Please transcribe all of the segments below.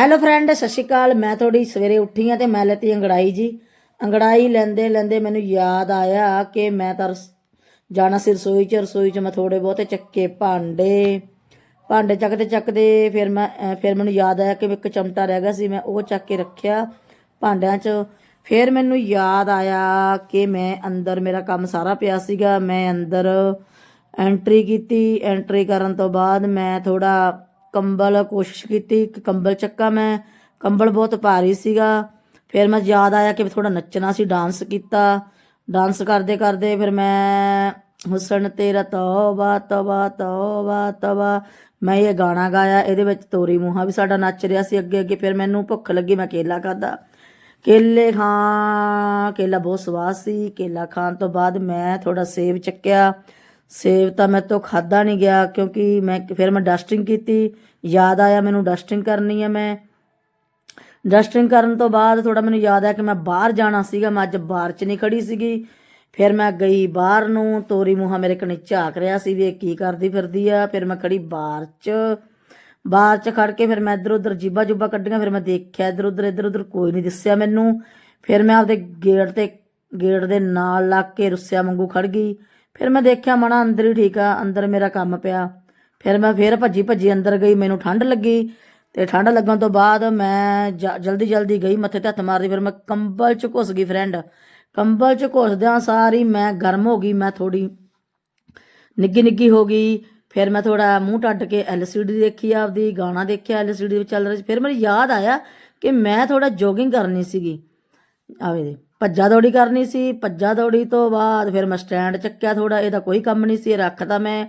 Hello friend ਸਤਿ ਸ਼੍ਰੀ ਅਕਾਲ ਮੈਂ ਥੋੜੀ ਸਵੇਰੇ ਉੱਠੀ ਆ ਤੇ ਮੈਂ ਲੈਤੀ ਅੰਗੜਾਈ ਜੀ। ਅੰਗੜਾਈ ਲੈਂਦੇ ਲੈਂਦੇ ਮੈਨੂੰ ਯਾਦ ਆਇਆ ਕਿ ਮੈਂ ਤਾਂ ਰਸ- ਜਾਣਾ ਸੀ ਰਸੋਈ ਚ। ਰਸੋਈ ਚ ਮੈਂ ਥੋੜੇ ਬਹੁਤੇ ਚੱਕੇ ਭਾਂਡੇ। ਭਾਂਡੇ ਚੱਕਦੇ ਚੱਕਦੇ ਫਿਰ ਮੈਂ ਫਿਰ ਮੈਨੂੰ ਯਾਦ ਆਇਆ ਕਿ ਇੱਕ ਚਮਟਾ ਰਹਿ ਗਿਆ ਸੀ। ਮੈਂ ਉਹ ਚੱਕ ਕੇ ਰੱਖਿਆ ਭਾਂਡਿਆਂ 'ਚ। ਫਿਰ ਮੈਨੂੰ ਯਾਦ ਆਇਆ ਕਿ ਮੈਂ ਅੰਦਰ ਮੇਰਾ ਕੰਮ ਸਾਰਾ ਪਿਆ ਸੀਗਾ। ਮੈਂ ਅੰਦਰ ਐਂਟਰੀ ਕੀਤੀ। ਐਂਟਰੀ ਕਰਨ ਤੋਂ ਬਾਅਦ ਮੈਂ ਥੋੜਾ ਕੰਬਲ ਕੋਸ਼ਿਸ਼ ਕੀਤੀ ਕਿ ਕੰਬਲ ਚੱਕਾ ਮੈਂ, ਕੰਬਲ ਬਹੁਤ ਭਾਰੀ ਸੀਗਾ। ਫਿਰ ਮੈਂ ਯਾਦ ਆਇਆ ਕਿ ਥੋੜਾ ਨੱਚਣਾ ਸੀ, ਡਾਂਸ ਕੀਤਾ। ਡਾਂਸ ਕਰਦੇ ਕਰਦੇ ਫਿਰ ਮੈਂ ਹੁਸਨ, ਤੇਰਾ ਤੌਬਾ ਤੌਬਾ ਤੌਬਾ ਤੌਬਾ। ਮੈਂ ਇਹ ਗਾਣਾ ਗਾਇਆ, ਇਹਦੇ ਵਿੱਚ ਤੋਰੀ ਮੂਹਾ ਵੀ ਸਾਡਾ ਨੱਚ ਰਿਹਾ ਸੀ ਅੱਗੇ ਅੱਗੇ। ਫਿਰ ਮੈਨੂੰ ਭੁੱਖ ਲੱਗੀ, ਮੈਂ ਕੇਲਾ ਖਾਦਾ ਕੇਲੇ ਖਾਂ, ਕੇਲਾ ਬਹੁਤ ਸਵਾਦ ਸੀ। ਕੇਲਾ ਖਾਣ ਤੋਂ ਬਾਅਦ ਮੈਂ ਥੋੜਾ ਸੇਬ ਚੱਕਿਆ। ਸੇਬ ਤਾਂ ਮੈਂ ਤੋਂ ਖਾਦਾ ਨਹੀਂ ਗਿਆ ਕਿਉਂਕਿ ਮੈਂ ਫਿਰ ਮੈਂ ਡਸਟਿੰਗ ਕੀਤੀ। ਯਾਦ ਆਇਆ ਮੈਨੂੰ ਡਸਟਿੰਗ ਕਰਨੀ ਹੈ ਮੈਂ। ਡਸਟਿੰਗ ਕਰਨ ਤੋਂ ਬਾਅਦ ਥੋੜਾ ਮੈਨੂੰ ਯਾਦ ਆਇਆ ਕਿ ਮੈਂ ਬਾਹਰ ਜਾਣਾ ਸੀਗਾ। ਮੈਂ ਅੱਜ ਬਾਹਰ 'ਚ ਨਹੀਂ ਖੜੀ ਸੀਗੀ। ਫਿਰ ਮੈਂ ਗਈ ਬਾਹਰ ਨੂੰ। ਤੋਰੀ ਮੂਹਾ ਮੇਰੇ ਕਨੇ ਝਾਕ ਰਿਹਾ ਸੀ ਵੀ ਇਹ ਕੀ ਕਰਦੀ ਫਿਰਦੀ ਆ। ਫਿਰ ਮੈਂ ਖੜੀ ਬਾਹਰ 'ਚ। ਬਾਹਰ 'ਚ ਖੜ ਕੇ ਫਿਰ ਮੈਂ ਇੱਧਰ ਉੱਧਰ ਜੀਬਾ ਜੁਬਾ ਕੱਢੀਆਂ। ਫਿਰ ਮੈਂ ਦੇਖਿਆ ਇੱਧਰ ਉੱਧਰ ਇੱਧਰ ਉੱਧਰ ਕੋਈ ਨਹੀਂ ਦਿਸਿਆ ਮੈਨੂੰ। ਫਿਰ ਮੈਂ ਆਪਦੇ ਗੇਟ ਤੇ ਗੇਟ ਦੇ ਨਾਲ ਲੱਗ ਕੇ ਰੁੱਸਿਆ ਵਾਂਗੂ ਖੜ ਗਈ। ਫਿਰ ਮੈਂ ਦੇਖਿਆ ਮਣਾ ਅੰਦਰ ਹੀ ਠੀਕ ਆ, ਅੰਦਰ ਮੇਰਾ ਕੰਮ ਪਿਆ। ਫਿਰ ਮੈਂ ਫਿਰ ਭੱਜੀ ਭੱਜੀ ਅੰਦਰ ਗਈ, ਮੈਨੂੰ ਠੰਡ ਲੱਗੀ। ਤੇ ਠੰਡ ਲੱਗਣ ਤੋਂ ਬਾਅਦ ਮੈਂ ਜ- ਜਲਦੀ ਜਲਦੀ ਗਈ, ਮੱਥੇ ਤੇ ਹੱਥ ਮਾਰਦੀ, ਫਿਰ ਮੈਂ ਕੰਬਲ ਚ ਘੁਸ ਗਈ ਫਰੈਂਡ ਕੰਬਲ ਚ ਘੁਸਦਿਆਂ ਸਾਰੀ ਮੈਂ ਗਰਮ ਹੋ ਗਈ, ਮੈਂ ਥੋੜੀ ਨਿੱਗੀ ਨਿੱਗੀ ਹੋ ਗਈ। ਫਿਰ ਮੈਂ ਥੋੜਾ ਮੂੰਹ ਟੱਟ ਕੇ ਐਲਸੀਡੀ ਦੇਖੀ ਆਪਦੀ, ਗਾਣਾ ਦੇਖਿਆ ਐਲਸੀਡੀ ਵਿੱਚ ਚੱਲ ਰਿਹਾ ਸੀ। ਫਿਰ ਮੈਨੂੰ ਯਾਦ ਆਇਆ ਕਿ ਮੈਂ ਥੋੜਾ ਜੋਗਿੰਗ ਕਰਨੀ ਸੀਗੀ। ਆਵੇ ਦੇ। ਭੱਜਾ ਦੌੜੀ ਕਰਨੀ ਸੀ, ਭੱਜਾ ਦੌੜੀ ਤੋਂ ਬਾਅਦ ਫਿਰ ਮੈਂ ਸਟੈਂਡ ਚੱਕਿਆ ਥੋੜਾ ਇਹਦਾ ਕੋਈ ਕੰਮ ਨਹੀਂ ਸੀ ਇਹ ਰੱਖਤਾ ਮੈਂ।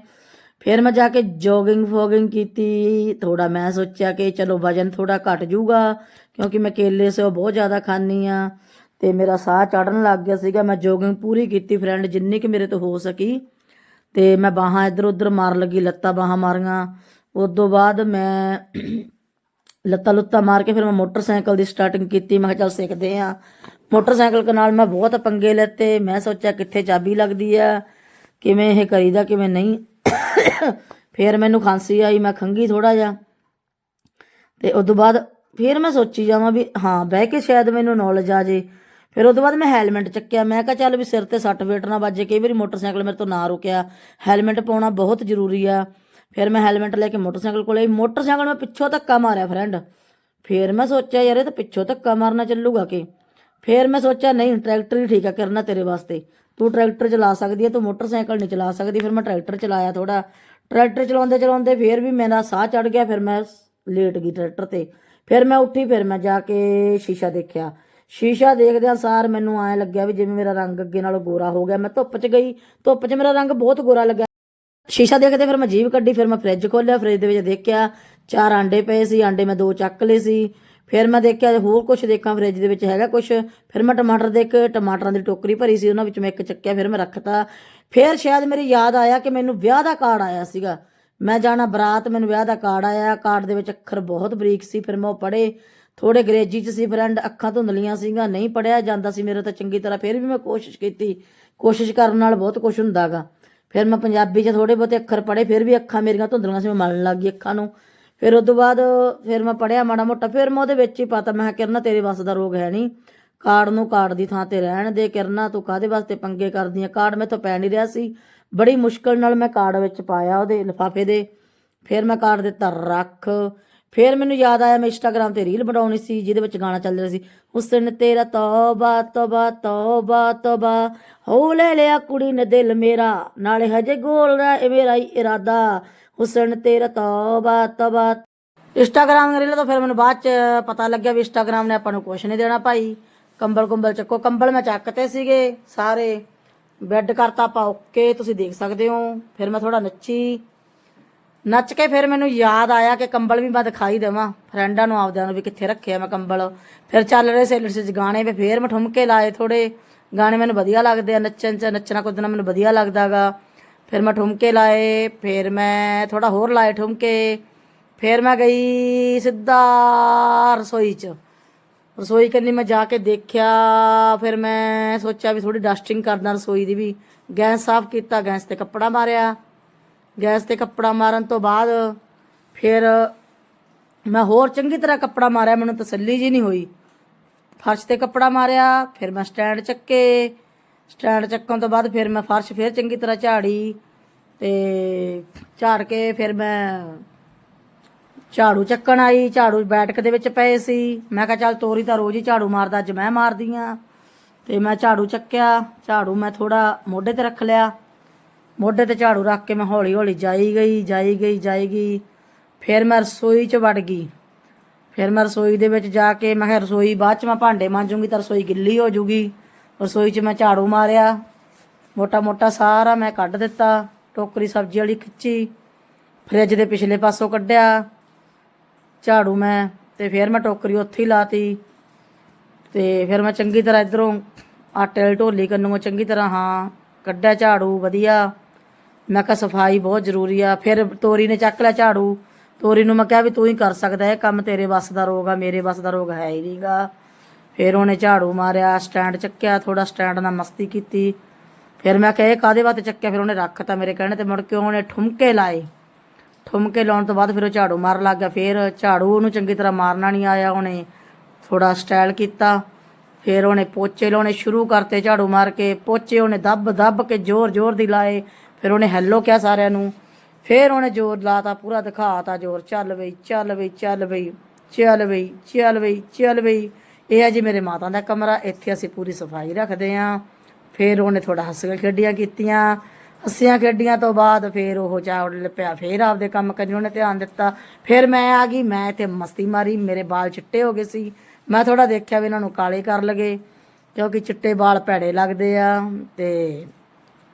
ਫਿਰ ਮੈਂ ਜਾ ਕੇ ਜੋਗਿੰਗ ਫੋਗਿੰਗ ਕੀਤੀ ਥੋੜਾ ਮੈਂ ਸੋਚਿਆ ਕਿ ਚਲੋ ਵਜਨ ਥੋੜਾ ਘਟ ਜਾਊਗਾ, ਕਿਉਂਕਿ ਮੈਂ ਕੇਲੇ ਸੇ ਉਹ ਬਹੁਤ ਜ਼ਿਆਦਾ ਖਾਂਦੀ ਆ ਤੇ ਮੇਰਾ ਸਾਹ ਚੜਨ ਲੱਗ ਗਿਆ ਸੀਗਾ, ਮੈਂ ਜੋਗਿੰਗ ਪੂਰੀ ਕੀਤੀ ਫਰੈਂਡ ਜਿੰਨੀ ਕਿ ਮੇਰੇ ਤੋਂ ਹੋ ਸਕੀ। ਤੇ ਮੈਂ ਬਾਹਾਂ ਇੱਧਰ ਉੱਧਰ ਮਾਰ ਲੱਗੀ, ਲੱਤਾਂ ਬਾਹਾਂ ਮਾਰੀਆਂ। ਉਸ ਤੋਂ ਬਾਅਦ ਮੈਂ ਲੱਤਾਂ ਲੁੱਤਾਂ ਮਾਰ ਕੇ ਫਿਰ ਮੈਂ ਮੋਟਰਸਾਈਕਲ ਦੀ ਸਟਾਰਟਿੰਗ ਕੀਤੀ। ਮੈਂ ਕਿਹਾ ਚੱਲ ਸਿੱਖਦੇ ਆ। ਮੋਟਰਸਾਈਕਲ ਦੇ ਨਾਲ ਮੈਂ ਬਹੁਤ ਪੰਗੇ ਲੈਤੇ। ਮੈਂ ਸੋਚਿਆ ਕਿੱਥੇ ਚਾਬੀ ਲੱਗਦੀ ਆ, ਕਿਵੇਂ ਇਹ ਕਰੀਦਾ, ਕਿਵੇਂ ਨਹੀਂ। ਫਿਰ ਮੈਨੂੰ ਖਾਂਸੀ ਆਈ, ਮੈਂ ਖੰਗੀ ਥੋੜਾ ਜਿਹਾ। ਤੇ ਉਸ ਤੋਂ ਬਾਅਦ ਫਿਰ ਮੈਂ ਸੋਚੀ ਜਾਵਾਂ ਵੀ ਹਾਂ, ਬਹਿ ਕੇ ਸ਼ਾਇਦ ਮੈਨੂੰ ਨੌਲੇਜ ਆ ਜੇ। ਫਿਰ ਉਸ ਤੋਂ ਬਾਅਦ ਮੈਂ ਹੈਲਮਟ ਚੱਕਿਆ। ਮੈਂ ਕਿਹਾ ਚੱਲ ਵੀ ਸਿਰ ਤੇ ਸੱਟ ਵੇਟ ਨਾ ਵੱਜੇ ਕਈ ਵਾਰੀ ਮੋਟਰਸਾਈਕਲ ਮੇਰੇ ਤੋਂ ਨਾ ਰੁਕਿਆ। ਹੈਲਮਟ ਪਾਉਣਾ ਬਹੁਤ ਜ਼ਰੂਰੀ ਆ। ਫਿਰ ਮੈਂ ਹੈਲਮਟ ਲੈ ਕੇ ਮੋਟਰਸਾਈਕਲ ਕੋਲੇ ਆਈ। ਮੋਟਰਸਾਈਕਲ ਮੈਂ ਪਿੱਛੋਂ ਧੱਕਾ ਮਾਰਿਆ ਫਰੈਂਡ ਫਿਰ ਮੈਂ ਸੋਚਿਆ, ਯਾਰ ਇਹ ਤਾਂ ਪਿੱਛੋਂ ਧੱਕਾ ਮਾਰਨਾ ਚੱਲੂਗਾ ਕਿ? ਫਿਰ ਮੈਂ ਸੋਚਿਆ, ਨਹੀਂ, ਟਰੈਕਟਰ ਹੀ ਠੀਕ ਆ, ਕਰਨਾ ਤੇਰੇ ਵਾਸਤੇ। ਤੂੰ ਟਰੈਕਟਰ ਚਲਾ ਸਕਦੀ ਹੈ ਤੂੰ ਮੋਟਰਸਾਈਕਲ ਨਹੀਂ ਚਲਾ ਸਕਦੀ, ਫਿਰ ਮੈਂ ਟਰੈਕਟਰ ਚਲਾਇਆ ਥੋੜਾ ਟਰੈਕਟਰ ਚਲਾਉਂਦੇ ਚਲਾਉਂਦੇ ਫਿਰ ਵੀ ਮੇਰਾ ਸਾਹ ਚੜ ਗਿਆ, ਫਿਰ ਮੈਂ ਲੇਟ ਗਈ ਟਰੈਕਟਰ ਤੇ। ਫਿਰ ਮੈਂ ਉੱਠੀ, ਫਿਰ ਮੈਂ ਜਾ ਕੇ ਸ਼ੀਸ਼ਾ ਦੇਖਿਆ। ਸ਼ੀਸ਼ਾ ਦੇਖਦਿਆਂ ਸਾਰ ਮੈਨੂੰ ਐਂ ਲੱਗਿਆ ਵੀ ਜਿਵੇਂ ਮੇਰਾ ਰੰਗ ਅੱਗੇ ਨਾਲੋਂ ਗੋਰਾ ਹੋ ਗਿਆ। ਮੈਂ ਧੁੱਪ 'ਚ ਗਈ, ਧੁੱਪ 'ਚ ਮੇਰਾ ਰੰਗ ਬਹੁਤ ਗੋਰਾ ਲੱਗਿਆ। ਸ਼ੀਸ਼ਾ ਦੇਖਦੇ ਫਿਰ ਮੈਂ ਜੀਭ ਕੱਢੀ, ਫਿਰ ਮੈਂ ਫ੍ਰਿਜ ਖੋਲ੍ਹਿਆ ਫ੍ਰਿਜ ਦੇ ਵਿੱਚ ਦੇਖਿਆ ਚਾਰ ਆਂਡੇ ਪਏ ਸੀ, ਆਂਡੇ ਮੈਂ ਦੋ ਚੱਕ ਲਏ ਸੀ। ਫਿਰ ਮੈਂ ਦੇਖਿਆ ਹੋਰ ਕੁਝ ਦੇਖਾਂ ਫ੍ਰਿਜ ਦੇ ਵਿੱਚ ਹੈਗਾ ਕੁਝ ਫਿਰ ਮੈਂ ਟਮਾਟਰ ਦੇਖ ਟਮਾਟਰਾਂ ਦੀ ਟੋਕਰੀ ਭਰੀ ਸੀ, ਉਹਨਾਂ ਵਿੱਚ ਮੈਂ ਇੱਕ ਚੱਕਿਆ, ਫਿਰ ਮੈਂ ਰੱਖਤਾ। ਫਿਰ ਸ਼ਾਇਦ ਮੇਰੀ ਯਾਦ ਆਇਆ ਕਿ ਮੈਨੂੰ ਵਿਆਹ ਦਾ ਕਾਰਡ ਆਇਆ ਸੀਗਾ। ਮੈਂ ਜਾਣਾ ਬਰਾਤ, ਮੈਨੂੰ ਵਿਆਹ ਦਾ ਕਾਰਡ ਆਇਆ, ਕਾਰਡ ਦੇ ਵਿੱਚ ਅੱਖਰ ਬਹੁਤ ਬਰੀਕ ਸੀ, ਫਿਰ ਮੈਂ ਉਹ ਪੜ੍ਹੇ। ਥੋੜੇ ਅੰਗਰੇਜ਼ੀ ਚ ਸੀ ਫਰੈਂਡ ਅੱਖਾਂ ਧੁੰਦਲੀਆਂ ਸੀਗਾ ਨਹੀਂ ਪੜਿਆ ਜਾਂਦਾ ਸੀ, ਮੇਰਾ ਤਾਂ ਚੰਗੀ ਤਰ੍ਹਾਂ ਫਿਰ ਵੀ ਮੈਂ ਕੋਸ਼ਿਸ਼ ਕੀਤੀ। ਕੋਸ਼ਿਸ਼ ਕਰਨ ਨਾਲ ਬਹੁਤ ਕੁਝ ਹੁੰਦਾਗਾ ਫਿਰ ਮੈਂ ਪੰਜਾਬੀ 'ਚ ਥੋੜੇ ਬਹੁਤੇ ਅੱਖਰ ਪੜ੍ਹੇ, ਫਿਰ ਵੀ ਅੱਖਾਂ ਮੇਰੀਆਂ ਧੁੰਦਲੀਆਂ ਸੀ, ਮੈਂ ਮਲਣ ਲੱਗ ਗਈ ਅੱਖਾਂ ਨੂੰ। ਫਿਰ ਉਸ ਤੋਂ ਬਾਅਦ ਫਿਰ ਮੈਂ ਪੜਿਆ ਮਾੜਾ ਮੋਟਾ, ਫਿਰ ਮੈਂ ਉਹਦੇ ਵਿੱਚ ਹੀ ਪਤਾ ਮੈਂ ਕਿਹਾ ਕਿਰਨਾ ਤੇਰੇ ਵੱਸ ਦਾ ਰੋਗ ਹੈ ਨਹੀਂ ਕਾਰਡ ਨੂੰ ਕਾਰਡ ਦੀ ਥਾਂ ਤੇ ਰਹਿਣ ਦੇ, ਕਿਰਨਾ ਤੂੰ ਕਾਦੇ ਵਾਸਤੇ ਪੰਗੇ ਕਰਦੀ ਆ? ਕਾਰਡ ਮੈਥੋਂ ਪੈ ਨਹੀਂ ਰਿਹਾ ਸੀ। ਬੜੀ ਮੁਸ਼ਕਲ ਨਾਲ ਮੈਂ ਕਾਰਡ ਵਿੱਚ ਪਾਇਆ ਉਹਦੇ ਲਿਫਾਫੇ ਦੇ। ਫਿਰ ਮੈਂ ਕਾਰਡ ਦਿੱਤਾ ਰੱਖ। ਫਿਰ ਮੈਨੂੰ ਯਾਦ ਆਇਆ, ਮੈਂ ਇੰਸਟਾਗ੍ਰam ਤੇ ਰੀਲ ਬਣਾਉਣੀ ਸੀ, ਜਿਹਦੇ ਵਿੱਚ ਗਾਣਾ ਚੱਲ ਰਿਹਾ ਸੀ, ਹੁਸਨ ਤੇਰਾ ਤੌਬਾ ਤੌਬਾ ਤੌਬਾ ਤੌਬਾ, ਹੋ ਲੈ ਲਿਆ ਕੁੜੀ ਨੇ ਦਿਲ ਮੇਰਾ, ਨਾਲੇ ਹਜੇ ਗੋਲ ਰਿਹਾ ਇਹ ਮੇਰਾ ਹੀ ਇਰਾਦਾ, ਹੁਸਨ ਤੇਰਾ ਤੌਬਾ ਤੌਬਾ। ਇੰਸਟਾਗ੍ਰਾਮ ਰੀਲ ਤੋਂ ਫਿਰ ਮੈਨੂੰ ਬਾਅਦ ਚ ਪਤਾ ਲੱਗਿਆ ਵੀ ਇੰਸਟਾਗ੍ਰਾਮ ਨੇ ਆਪਾਂ ਨੂੰ ਕੁਛ ਨਹੀਂ ਦੇਣਾ ਭਾਈ। ਕੰਬਲ ਕੁੰਬਲ ਚੱਕੋ, ਕੰਬਲ ਮੈਂ ਚੱਕਤੇ ਸੀਗੇ ਸਾਰੇ। ਬੈੱਡ ਕਰਤਾ ਆਪਾਂ ਓਕੇ ਤੁਸੀਂ ਦੇਖ ਸਕਦੇ ਹੋ। ਫਿਰ ਮੈਂ ਥੋੜਾ ਨੱਚੀ। ਨੱਚ ਕੇ ਫਿਰ ਮੈਨੂੰ ਯਾਦ ਆਇਆ ਕਿ ਕੰਬਲ ਵੀ ਮੈਂ ਦਿਖਾਈ ਦੇਵਾਂ। ਫਰੈਂਡਾਂ ਨੂੰ ਆਪਦਿਆਂ ਨੂੰ ਵੀ ਕਿੱਥੇ ਰੱਖਿਆ ਮੈਂ ਕੰਬਲ। ਫਿਰ ਚੱਲ ਰਹੇ ਸੇਲਰਸ ਚ ਗਾਣੇ ਵੀ ਫਿਰ ਮੈਂ ਠੁਮਕੇ ਲਾਏ ਥੋੜੇ ਗਾਣੇ ਮੈਨੂੰ ਵਧੀਆ ਲੱਗਦੇ ਆ, ਨੱਚਣ ਚ, ਨੱਚਣਾ ਕੁੱਦਣਾ ਮੈਨੂੰ ਵਧੀਆ ਲੱਗਦਾਗਾ ਫਿਰ ਮੈਂ ਠੁਮਕੇ ਲਾਏ, ਫਿਰ ਮੈਂ ਥੋੜਾ ਹੋਰ ਲਾਏ ਠੁਮਕੇ। ਫਿਰ ਮੈਂ ਗਈ ਸਿੱਧਾ ਰਸੋਈ ਚ। ਰਸੋਈ ਕੰਨੀ ਮੈਂ ਜਾ ਕੇ ਦੇਖਿਆ, ਫਿਰ ਮੈਂ ਸੋਚਿਆ ਵੀ ਥੋੜੀ ਡਸਟਿੰਗ ਕਰਦਾ ਰਸੋਈ ਦੀ ਵੀ। ਗੈਸ ਸਾਫ਼ ਕੀਤਾ, ਗੈਸ ਤੇ ਕੱਪੜਾ ਮਾਰਿਆ। ਗੈਸ ਤੇ ਕੱਪੜਾ ਮਾਰਨ ਤੋਂ ਬਾਅਦ ਫਿਰ ਮੈਂ ਹੋਰ ਚੰਗੀ ਤਰ੍ਹਾਂ ਕੱਪੜਾ ਮਾਰਿਆ, ਮੈਨੂੰ ਤਸੱਲੀ ਜੀ ਨਹੀਂ ਹੋਈ। ਫਰਸ਼ ਤੇ ਕੱਪੜਾ ਮਾਰਿਆ, ਫਿਰ ਮੈਂ ਸਟੈਂਡ ਚੱਕੇ। ਸਟੈਂਡ ਚੱਕਣ ਤੋਂ ਬਾਅਦ ਫਿਰ ਮੈਂ ਫਰਸ਼ ਫਿਰ ਚੰਗੀ ਤਰ੍ਹਾਂ ਝਾੜੀ ਤੇ ਝਾੜ ਕੇ ਫਿਰ ਮੈਂ ਝਾੜੂ ਚੱਕਣ ਆਈ। ਝਾੜੂ ਬੈਠਕ ਦੇ ਵਿੱਚ ਪਏ ਸੀ। ਮੈਂ ਕਿਹਾ, ਚੱਲ ਤੋਰੀ ਤਾਂ ਰੋਜ਼ ਹੀ ਝਾੜੂ ਮਾਰਦਾ, ਅੱਜ ਮੈਂ ਮਾਰਦੀ ਆ। ਤੇ ਮੈਂ ਝਾੜੂ ਚੱਕਿਆ। ਝਾੜੂ ਮੈਂ ਥੋੜਾ ਮੋਢੇ ਤੇ ਰੱਖ ਲਿਆ। ਮੋਢੇ ਤੇ ਝਾੜੂ ਰੱਖ ਕੇ ਮੈਂ ਹੌਲੀ ਹੌਲੀ ਜਾਈ ਗਈ ਜਾਈ ਗਈ ਜਾਈ ਗਈ। ਫਿਰ ਮੈਂ ਰਸੋਈ 'ਚ ਵੜ ਗਈ। ਫਿਰ ਮੈਂ ਰਸੋਈ ਦੇ ਵਿੱਚ ਜਾ ਕੇ ਮੈਂ ਕਿਹਾ, ਰਸੋਈ ਬਾਅਦ 'ਚ ਮੈਂ ਭਾਂਡੇ ਮਾਂਜੂਗੀ ਤਾਂ ਰਸੋਈ ਗਿੱਲੀ ਹੋ ਜੂਗੀ। ਰਸੋਈ 'ਚ ਮੈਂ ਝਾੜੂ ਮਾਰਿਆ। ਮੋਟਾ ਮੋਟਾ ਸਾਰਾ ਮੈਂ ਕੱਢ ਦਿੱਤਾ, ਟੋਕਰੀ ਸਬਜ਼ੀ ਵਾਲੀ ਖਿੱਚੀ, ਫਰਿੱਜ ਦੇ ਪਿਛਲੇ ਪਾਸੋਂ ਕੱਢਿਆ। ਝਾੜੂ ਮੈਂ ਤੇ ਫਿਰ ਮੈਂ ਟੋਕਰੀ ਉੱਥੇ ਹੀ ਲਾਤੀ। ਤੇ ਫਿਰ ਮੈਂ ਚੰਗੀ ਤਰ੍ਹਾਂ ਇਧਰੋਂ ਆਟੇ ਵਾਲੀ ਢੋਲੀ ਕੰਨੋਂ ਚੰਗੀ ਤਰ੍ਹਾਂ ਹਾਂ, ਕੱਢਿਆ ਝਾੜੂ, ਵਧੀਆ। ਮੈਂ ਕਿਹਾ ਸਫ਼ਾਈ ਬਹੁਤ ਜ਼ਰੂਰੀ ਆ। ਫਿਰ ਤੋਰੀ ਨੇ ਚੱਕ ਲਿਆ ਝਾੜੂ। ਤੋਰੀ ਨੂੰ ਮੈਂ ਕਿਹਾ ਵੀ ਤੂੰ ਹੀ ਕਰ ਸਕਦਾ ਇਹ ਕੰਮ ਤੇਰੇ ਵੱਸ ਦਾ ਰੋਗ ਆ, ਮੇਰੇ ਵੱਸ ਦਾ ਰੋਗ ਹੈ ਹੀ ਨਹੀਂਗਾ ਫਿਰ ਉਹਨੇ ਝਾੜੂ ਮਾਰਿਆ, ਸਟੈਂਡ ਚੱਕਿਆ ਥੋੜਾ ਸਟੈਂਡ ਨਾਲ ਮਸਤੀ ਕੀਤੀ। ਫਿਰ ਮੈਂ ਕਿਹਾ, ਇਹ ਕਾਦੇ ਵਾਸਤੇ ਚੱਕਿਆ? ਫਿਰ ਉਹਨੇ ਰੱਖਤਾ ਮੇਰੇ ਕਹਿਣੇ ਤੇ ਮੁੜ ਕੇ ਉਹਨੇ ਠੁਮਕੇ ਲਾਏ। ਠੁਮਕੇ ਲਾਉਣ ਤੋਂ ਬਾਅਦ ਫਿਰ ਉਹ ਝਾੜੂ ਮਾਰਨ ਲੱਗ ਗਿਆ। ਫਿਰ ਝਾੜੂ ਉਹਨੂੰ ਚੰਗੀ ਤਰ੍ਹਾਂ ਮਾਰਨਾ ਨਹੀਂ ਆਇਆ ਉਹਨੇ। ਥੋੜਾ ਸਟਾਈਲ ਕੀਤਾ। ਫਿਰ ਉਹਨੇ ਪੋਚੇ ਲਾਉਣੇ ਸ਼ੁਰੂ ਕਰਤੇ ਝਾੜੂ ਮਾਰ ਕੇ। ਪੋਚੇ ਉਹਨੇ ਦੱਬ ਦੱਬ ਕੇ ਜ਼ੋਰ ਜ਼ੋਰ ਦੀ ਲਾਏ। ਫਿਰ ਉਹਨੇ ਹੈਲੋ ਕਿਹਾ ਸਾਰਿਆਂ ਨੂੰ। ਫਿਰ ਉਹਨੇ ਜ਼ੋਰ ਲਾਤਾ, ਪੂਰਾ ਦਿਖਾਤਾ ਜ਼ੋਰ, ਚੱਲ ਬਈ ਚੱਲ ਬਈ ਚੱਲ ਬਈ ਚੱਲ ਬਈ ਚੱਲ ਬਈ ਚੱਲ ਬਈ। ਇਹ ਹੈ ਜੀ ਮੇਰੇ ਮਾਤਾ ਦਾ ਕਮਰਾ, ਇੱਥੇ ਅਸੀਂ ਪੂਰੀ ਸਫ਼ਾਈ ਰੱਖਦੇ ਆਂ ਫਿਰ ਉਹਨੇ ਥੋੜਾ ਹੱਸੀਆਂ ਖੇਡੀਆਂ ਕੀਤੀਆਂ। ਹੱਸੀਆਂ ਖੇਡੀਆਂ ਤੋਂ ਬਾਅਦ ਫਿਰ ਉਹ ਚਾਵੜ ਲਿਪਿਆ, ਫਿਰ ਆਪਦੇ ਕੰਮ ਕਰੀ ਉਹਨੇ ਧਿਆਨ ਦਿੱਤਾ। ਫਿਰ ਮੈਂ ਆ ਗਈ, ਮੈਂ ਤੇ ਮਸਤੀ ਮਾਰੀ, ਮੇਰੇ ਵਾਲ ਚਿੱਟੇ ਹੋ ਗਏ ਸੀ। ਮੈਂ ਥੋੜਾ ਦੇਖਿਆ ਵੀ ਇਹਨਾਂ ਨੂੰ ਕਾਲੇ ਕਰ ਲਗੇ, ਕਿਉਂਕਿ ਚਿੱਟੇ ਵਾਲ ਭੈੜੇ ਲੱਗਦੇ ਆ ਤੇ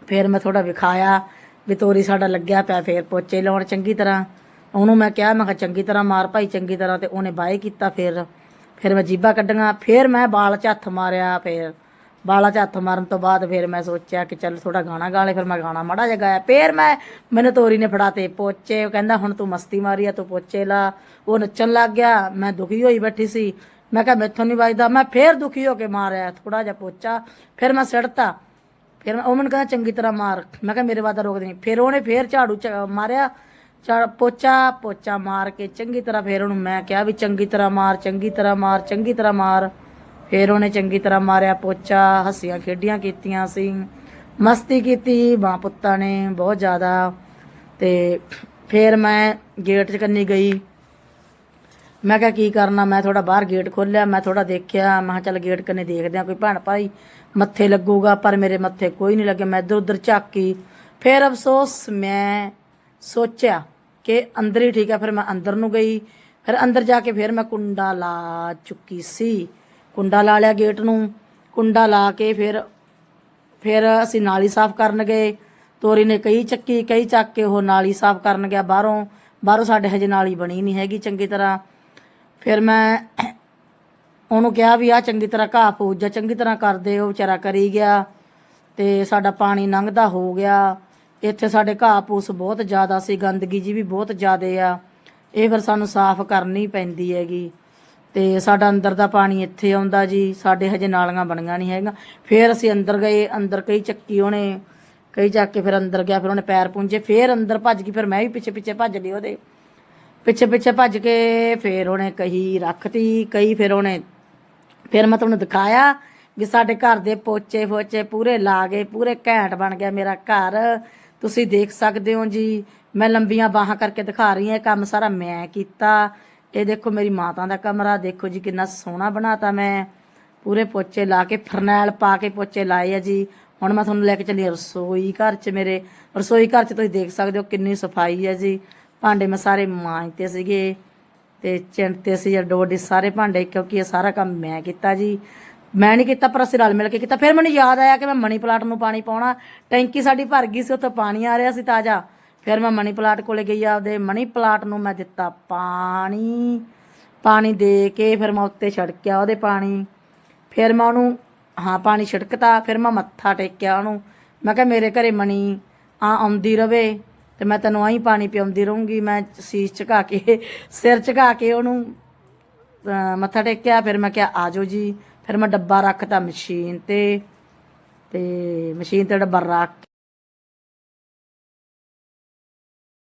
ਫਿਰ ਮੈਂ ਥੋੜਾ ਵਿਖਾਇਆ ਵੀ ਤੋਰੀ ਸਾਡਾ ਲੱਗਿਆ ਪਿਆ, ਫਿਰ ਪੋਚੇ ਲਾਉਣ ਚੰਗੀ ਤਰ੍ਹਾਂ। ਉਹਨੂੰ ਮੈਂ ਕਿਹਾ ਮੈਂ ਕਿਹਾ ਚੰਗੀ ਤਰ੍ਹਾਂ ਮਾਰ ਭਾਈ, ਚੰਗੀ ਤਰ੍ਹਾਂ ਤੇ ਉਹਨੇ ਬਾਏ ਕੀਤਾ ਫਿਰ। ਫਿਰ ਮੈਂ ਜੀਬਾਂ ਕੱਢੀਆਂ, ਫਿਰ ਮੈਂ ਬਾਲ 'ਚ ਹੱਥ ਮਾਰਿਆ ਫਿਰ। ਬਾਲਾਂ 'ਚ ਹੱਥ ਮਾਰਨ ਤੋਂ ਬਾਅਦ ਫਿਰ ਮੈਂ ਸੋਚਿਆ ਕਿ ਚੱਲ ਥੋੜਾ ਗਾਣਾ ਗਾ ਲੈ, ਫਿਰ ਮੈਂ ਗਾਣਾ ਮਾੜਾ ਜਿਹਾ ਗਾਇਆ। ਫਿਰ ਮੈਂ, ਮੈਨੂੰ ਤੋਰੀ ਨੇ ਫੜਾਤੇ ਪੋਚੇ, ਉਹ ਕਹਿੰਦਾ, ਹੁਣ ਤੂੰ ਮਸਤੀ ਮਾਰੀ ਆ, ਤੂੰ ਪੋਚੇ ਲਾ। ਉਹ ਨੱਚਣ ਲੱਗ ਗਿਆ, ਮੈਂ ਦੁਖੀ ਹੋਈ ਬੈਠੀ ਸੀ। ਮੈਂ ਕਿਹਾ, ਮੈਥੋਂ ਨਹੀਂ ਵੱਜਦਾ। ਮੈਂ ਫਿਰ ਦੁਖੀ ਹੋ ਕੇ ਮਾਰਿਆ ਥੋੜਾ ਜਿਹਾ ਪੋਚਾ। ਫਿਰ ਮੈਂ ਸਿੜਤਾ। ਫਿਰ ਉਹ ਮੈਨੂੰ ਕਹਿੰਦਾ ਚੰਗੀ ਤਰ੍ਹਾਂ ਮਾਰ। ਮੈਂ ਕਿਹਾ ਮੇਰੇ ਵਾਦਾ ਰੋਕ ਦੇ ਫਿਰ ਉਹਨੇ ਫਿਰ ਝਾੜੂ ਚ ਮਾਰਿਆ। ਝਾੜ ਪੋਚਾ ਪੋਚਾ ਮਾਰ ਕੇ ਚੰਗੀ ਤਰ੍ਹਾਂ ਫਿਰ ਉਹਨੂੰ ਮੈਂ ਕਿਹਾ ਵੀ ਚੰਗੀ ਤਰ੍ਹਾਂ ਮਾਰ, ਚੰਗੀ ਤਰ੍ਹਾਂ ਮਾਰ, ਚੰਗੀ ਤਰ੍ਹਾਂ ਮਾਰ। ਫਿਰ ਉਹਨੇ ਚੰਗੀ ਤਰ੍ਹਾਂ ਮਾਰਿਆ ਪੋਚਾ। ਹੱਸੀਆਂ ਖੇਡੀਆਂ ਕੀਤੀਆਂ ਸੀ। ਮਸਤੀ ਕੀਤੀ ਮਾਂ ਪੁੱਤਾਂ ਨੇ ਬਹੁਤ ਜ਼ਿਆਦਾ। ਤੇ ਫਿਰ ਮੈਂ ਗੇਟ 'ਚ ਕੰਨੀ ਗਈ। ਮੈਂ ਕਿਹਾ, ਕੀ ਕਰਨਾ? ਮੈਂ ਥੋੜਾ ਬਾਹਰ ਗੇਟ ਖੋਲ੍ਹਿਆ, ਮੈਂ ਥੋੜਾ ਦੇਖਿਆ। ਮੈਂ ਕਿਹਾ, ਚੱਲ ਗੇਟ ਕੰਨੇ ਦੇਖਦੇ ਆ ਕੋਈ ਭੈਣ ਭਾਈ ਮੱਥੇ ਲੱਗੂਗਾ, ਪਰ ਮੇਰੇ ਮੱਥੇ ਕੋਈ ਨਹੀਂ ਲੱਗਿਆ। ਮੈਂ ਇੱਧਰ ਉੱਧਰ ਝਾਕੀ। ਫਿਰ ਅਫਸੋਸ, ਮੈਂ ਸੋਚਿਆ ਕਿ ਅੰਦਰ ਹੀ ਠੀਕ ਹੈ ਫਿਰ ਮੈਂ ਅੰਦਰ ਨੂੰ ਗਈ। ਫਿਰ ਅੰਦਰ ਜਾ ਕੇ ਫਿਰ ਮੈਂ ਕੁੰਡਾ ਲਾ ਚੁੱਕੀ ਸੀ। ਕੁੰਡਾ ਲਾ ਲਿਆ ਗੇਟ ਨੂੰ। ਕੁੰਡਾ ਲਾ ਕੇ ਫਿਰ ਫਿਰ ਅਸੀਂ ਨਾਲੀ ਸਾਫ਼ ਕਰਨ ਗਏ। ਤੋਰੀ ਨੇ ਕਈ ਚੱਕੀ, ਕਈ ਚੱਕ ਕੇ ਉਹ ਨਾਲੀ ਸਾਫ਼ ਕਰਨ ਗਿਆ ਬਾਹਰੋਂ। ਬਾਹਰੋਂ ਸਾਡੇ ਹਜੇ ਨਾਲੀ ਬਣੀ ਨਹੀਂ ਹੈਗੀ ਚੰਗੀ ਤਰ੍ਹਾਂ। ਫਿਰ ਮੈਂ ਉਹਨੂੰ ਕਿਹਾ ਵੀ ਆ ਚੰਗੀ ਤਰ੍ਹਾਂ ਘਾਹ ਪੂਜ ਜਾ, ਚੰਗੀ ਤਰ੍ਹਾਂ ਕਰ ਦੇ ਉਹ ਵਿਚਾਰਾ ਕਰੀ ਗਿਆ ਤੇ ਸਾਡਾ ਪਾਣੀ ਲੰਘਦਾ ਹੋ ਗਿਆ। ਇੱਥੇ ਸਾਡੇ ਘਾਹ ਪੂਸ ਬਹੁਤ ਜ਼ਿਆਦਾ ਸੀ, ਗੰਦਗੀ ਜੀ ਵੀ ਬਹੁਤ ਜ਼ਿਆਦਾ ਆ। ਇਹ ਫਿਰ ਸਾਨੂੰ ਸਾਫ਼ ਕਰਨੀ ਪੈਂਦੀ ਹੈਗੀ ਤੇ ਸਾਡਾ ਅੰਦਰ ਦਾ ਪਾਣੀ ਇੱਥੇ ਆਉਂਦਾ ਜੀ, ਸਾਡੇ ਹਜੇ ਨਾਲੀਆਂ ਬਣੀਆਂ ਨਹੀਂ ਹੈਗੀਆਂ। ਫਿਰ ਅਸੀਂ ਅੰਦਰ ਗਏ, ਅੰਦਰ ਕਈ ਚੱਕੀ ਉਹਨੇ, ਕਈ ਚੱਕ ਕੇ ਫਿਰ ਅੰਦਰ ਗਿਆ, ਫਿਰ ਉਹਨੇ ਪੈਰ ਪੁੰਝੇ ਫਿਰ ਅੰਦਰ ਭੱਜ ਗਈ, ਫਿਰ ਮੈਂ ਵੀ ਪਿੱਛੇ ਪਿੱਛੇ ਭੱਜ ਲਈ ਉਹਦੇ। ਪਿੱਛੇ ਪਿੱਛੇ ਭੱਜ ਕੇ ਫਿਰ ਉਹਨੇ ਕਹੀ, ਰੱਖਤੀ ਕਈ ਫਿਰ ਉਹਨੇ। ਫਿਰ ਮੈਂ ਤੁਹਾਨੂੰ ਦਿਖਾਇਆ ਵੀ ਸਾਡੇ ਘਰ ਦੇ ਪੋਚੇ ਫੋਚੇ ਪੂਰੇ ਲਾ ਗਏ, ਪੂਰੇ ਘੈਂਟ ਬਣ ਗਿਆ ਮੇਰਾ ਘਰ। ਤੁਸੀਂ ਦੇਖ ਸਕਦੇ ਹੋ ਜੀ, ਮੈਂ ਲੰਬੀਆਂ ਬਾਹਾਂ ਕਰਕੇ ਦਿਖਾ ਰਹੀ ਹਾਂ, ਇਹ ਕੰਮ ਸਾਰਾ ਮੈਂ ਕੀਤਾ। ਇਹ ਦੇਖੋ ਮੇਰੀ ਮਾਤਾ ਦਾ ਕਮਰਾ, ਦੇਖੋ ਜੀ ਕਿੰਨਾ ਸੋਹਣਾ ਬਣਾਤਾ ਮੈਂ। ਪੂਰੇ ਪੋਚੇ ਲਾ ਕੇ, ਫਰਨੈਲ ਪਾ ਕੇ ਪੋਚੇ ਲਾਏ ਆ ਜੀ। ਹੁਣ ਮੈਂ ਤੁਹਾਨੂੰ ਲੈ ਕੇ ਚੱਲੀ ਰਸੋਈ ਘਰ 'ਚ ਮੇਰੇ। ਰਸੋਈ ਘਰ 'ਚ ਤੁਸੀਂ ਦੇਖ ਸਕਦੇ ਹੋ ਕਿੰਨੀ ਸਫ਼ਾਈ ਹੈ ਜੀ। ਭਾਂਡੇ ਮੈਂ ਸਾਰੇ ਮਾਂਜਤੇ ਸੀਗੇ ਤੇ ਚਿੰਤੇ ਸੀ ਡੋਡੀ ਸਾਰੇ ਭਾਂਡੇ ਕਿਉਂਕਿ ਇਹ ਸਾਰਾ ਕੰਮ ਮੈਂ ਕੀਤਾ ਜੀ। ਮੈਂ ਨਹੀਂ ਕੀਤਾ ਪਰ ਅਸੀਂ ਰਲ ਮਿਲ ਕੇ ਕੀਤਾ। ਫਿਰ ਮੈਨੂੰ ਯਾਦ ਆਇਆ ਕਿ ਮੈਂ ਮਨੀ ਪਲਾਟ ਨੂੰ ਪਾਣੀ ਪਾਉਣਾ। ਟੈਂਕੀ ਸਾਡੀ ਭਰ ਗਈ ਸੀ, ਉੱਥੇ ਪਾਣੀ ਆ ਰਿਹਾ ਸੀ ਤਾਜ਼ਾ। ਫਿਰ ਮੈਂ ਮਨੀ ਪਲਾਟ ਕੋਲੇ ਗਈ, ਆਪਦੇ ਮਨੀ ਪਲਾਟ ਨੂੰ ਮੈਂ ਦਿੱਤਾ ਪਾਣੀ। ਪਾਣੀ ਦੇ ਕੇ ਫਿਰ ਮੈਂ ਉੱਤੇ ਛੜਕਿਆ ਉਹਦੇ ਪਾਣੀ। ਫਿਰ ਮੈਂ ਉਹਨੂੰ, ਹਾਂ, ਪਾਣੀ ਛਿੜਕਤਾ। ਫਿਰ ਮੈਂ ਮੱਥਾ ਟੇਕਿਆ ਉਹਨੂੰ। ਮੈਂ ਕਿਹਾ, ਮੇਰੇ ਘਰੇ ਮਣੀ ਆ, ਆਉਂਦੀ ਰਵੇ। ਤੇ ਮੈਂ ਤੈਨੂੰ ਆਹੀ ਪਾਣੀ ਪਿਆਉਂਦੀ ਰਹੂੰਗੀ, ਮੈਂ ਸੀਸ ਝੁਕਾ ਕੇ, ਸਿਰ ਝੁਕਾ ਕੇ ਉਹਨੂੰ ਮੱਥਾ ਟੇਕਿਆ, ਫਿਰ ਮੈਂ ਕਿਹਾ ਆਜੋ ਜੀ। ਫਿਰ ਮੈਂ ਡੱਬਾ ਰੱਖਤਾ ਮਸ਼ੀਨ ਤੇ ਤੇ ਮਸ਼ੀਨ ਤੇ ਡੱਬਾ ਰੱਖ